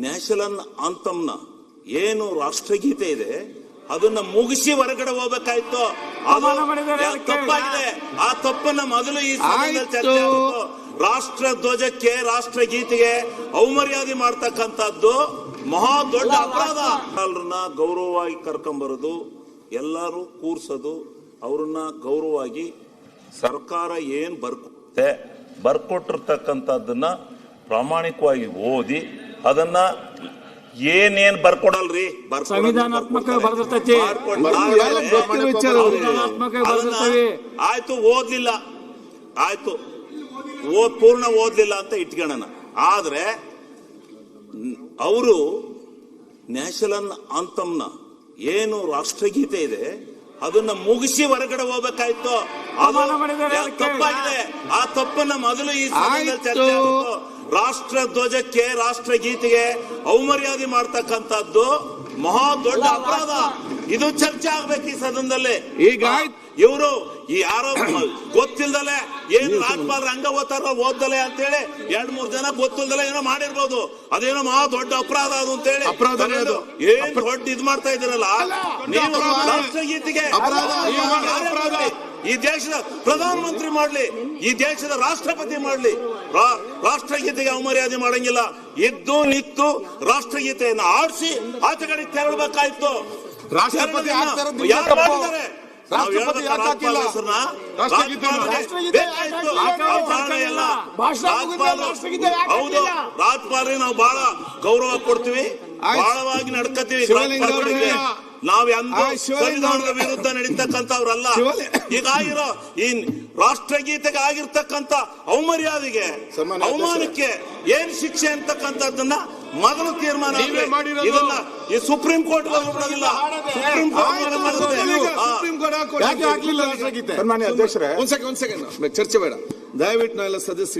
National ಆಂತಮ್ನ ಏನು ರಾಷ್ಟ್ರಗೀತೆ ಇದೆ ಅದನ್ನ ಮುಗಿಸಿ ಹೊರಗಡೆ ಹೋಗ್ಬೇಕಾಯ್ತು ತಪ್ಪಾಗಿದೆ ಆ ತಪ್ಪನ್ನ ಮೊದಲು ಈ. ಚರ್ಚೆ. ರಾಷ್ಟ್ರ ಧ್ವಜಕ್ಕೆ ರಾಷ್ಟ್ರಗೀತೆಗೆ ಅವಮರ್ಯಾದೆ ಮಾಡ್ತಕ್ಕಂಥದ್ದು ಮಹಾ ದೊಡ್ಡ ಅಪರಾಧ ಗೌರವವಾಗಿ ಕರ್ಕೊಂಬರೋದು ಎಲ್ಲರೂ ಕೂರ್ಸೋದು ಅವ್ರನ್ನ ಗೌರವವಾಗಿ ಸರ್ಕಾರ ಏನ್ ಬರ್ಕೊತ್ತೆ ಬರ್ಕೊಟ್ಟಿರ್ತಕ್ಕಂಥದ್ದನ್ನ ಪ್ರಾಮಾಣಿಕವಾಗಿ ಓದಿ ಅದನ್ನ ಏನೇನ್ ಬರ್ಕೊಡಲ್ರಿ? ಸಂವಿಧಾನಾತ್ಮಕ. ಬರ್ದಿರ್ತೈತಿ. ಆಯ್ತು ಓದ್ಲಿಲ್ಲ. ಆಯ್ತು. ಓದ್ ಪೂರ್ಣ ಓದ್ಲಿಲ್ಲ ಅಂತ ಇಟ್ಕೊಳ್ಳೋಣ ಆದ್ರೆ ಅವರು ನ್ಯಾಷನಲ್ ಅಂತಮ್ನ ಏನು ರಾಷ್ಟ್ರಗೀತೆ ಇದೆ ಅದನ್ನ ಮುಗಿಸಿ ಹೊರಗಡೆ ಹೋಗ್ಬೇಕಾಯ್ತು. ತಪ್ಪಾಗಿದೆ. ಆ ತಪ್ಪನ್ನ ಮೊದಲು ಈ ಚರ್ಚೆ. ರಾಷ್ಟ್ರ ಧ್ವಜಕ್ಕೆ ರಾಷ್ಟ್ರಗೀತೆಗೆ ಅವಮರ್ಯಾದೆ ಮಾಡ್ತಕ್ಕಂಥದ್ದು ಮಹಾ ದೊಡ್ಡ ಅಪರಾಧ ಇದು ಚರ್ಚೆ ಆಗ್ಬೇಕು ಈ ಸದನದಲ್ಲಿ ಈಗ. ಇವರು ಈ ಯಾರೋ ಗೊತ್ತಿಲ್ದಲೆ ಏನ್ ರಾಜ್ಪಾಲ್ ರಂಗ ಓದ್ತಾರ ಓದ್ದಲೆ ಅಂತೇಳಿ ಎರಡ್ ಮೂರ್ ಜನ ಗೊತ್ತಿಲ್ದಲೆ ಏನೋ ಮಾಡಿರ್ಬೋದು ಅದೇನೋ ಮಹಾ ದೊಡ್ಡ ಅಪರಾಧ ಅದು ಅಂತೇಳಿ. ಏನ್ ದೊಡ್ಡ ಇದ್ ಮಾಡ್ತಾ ಇದ್ದೀರಲ್ಲ ನೀವು ಅಪರಾಧ. ರಾಷ್ಟ್ರಗೀತೆಗೆ ಈ ದೇಶದ ಪ್ರಧಾನಮಂತ್ರಿ ಮಾಡ್ಲಿ ಈ ದೇಶದ ರಾಷ್ಟ್ರಪತಿ ಮಾಡ್ಲಿ. ರಾಷ್ಟ್ರಗೀತೆಗೆ ಅವಮರ್ಯಾದೆ ಮಾಡಂಗಿಲ್ಲ. ಇದ್ದು ನಿತ್ತು ರಾಷ್ಟ್ರಗೀತೆಯನ್ನು ಆಡಿಸಿ ಆಚೆಗಡೆ ತೆರಳಬೇಕಾಯ್ತು. ರಾಷ್ಟ್ರಪತಿ ಯಾರು ಮಾಡಿದ್ದಾರೆ? ಹೌದು? ರಾಜ್ಪಾಲ್ಗೆ ನಾವು ಬಹಳ ಗೌರವ ಕೊಡ್ತೀವಿ. ಬಹಳವಾಗಿ ನಡ್ಕತೀವಿ. ನಾವ್ ಎಂದೂ ಸಂವಿಧಾನದ ವಿರುದ್ಧ ನಡೀತಕ್ಕಂಥವ್ರಲ್ಲ. ಈಗ ಆಗಿರೋ ಈ ರಾಷ್ಟ್ರಗೀತೆಗೆ ಆಗಿರ್ತಕ್ಕಂಥ ಅವಮರ್ಯಾದೆಗೆ ಅವಮಾನಕ್ಕೆ ಏನ್ ಶಿಕ್ಷೆ ಅಂತಕ್ಕಂಥದ್ದನ್ನ ಮೊದಲು ತೀರ್ಮಾನ ಇದನ್ನ ಈ ಸುಪ್ರೀಂ ಕೋರ್ಟ್ ಹೋಗ್ಬಿಡೋದಿಲ್ಲ. ಸುಪ್ರೀಂ ಕೋರ್ಟ್ ಯಾಕೆ ರಾಷ್ಟ್ರಗೀತೆ? ಒಂದ್ ಸೆಕೆಂಡ್ ಒಂದ್ ಸೆಕೆಂಡ್. ಚರ್ಚೆ ಬೇಡ. ದಯವಿಟ್ಟು ನಾವೆಲ್ಲ ಸದಸ್ಯ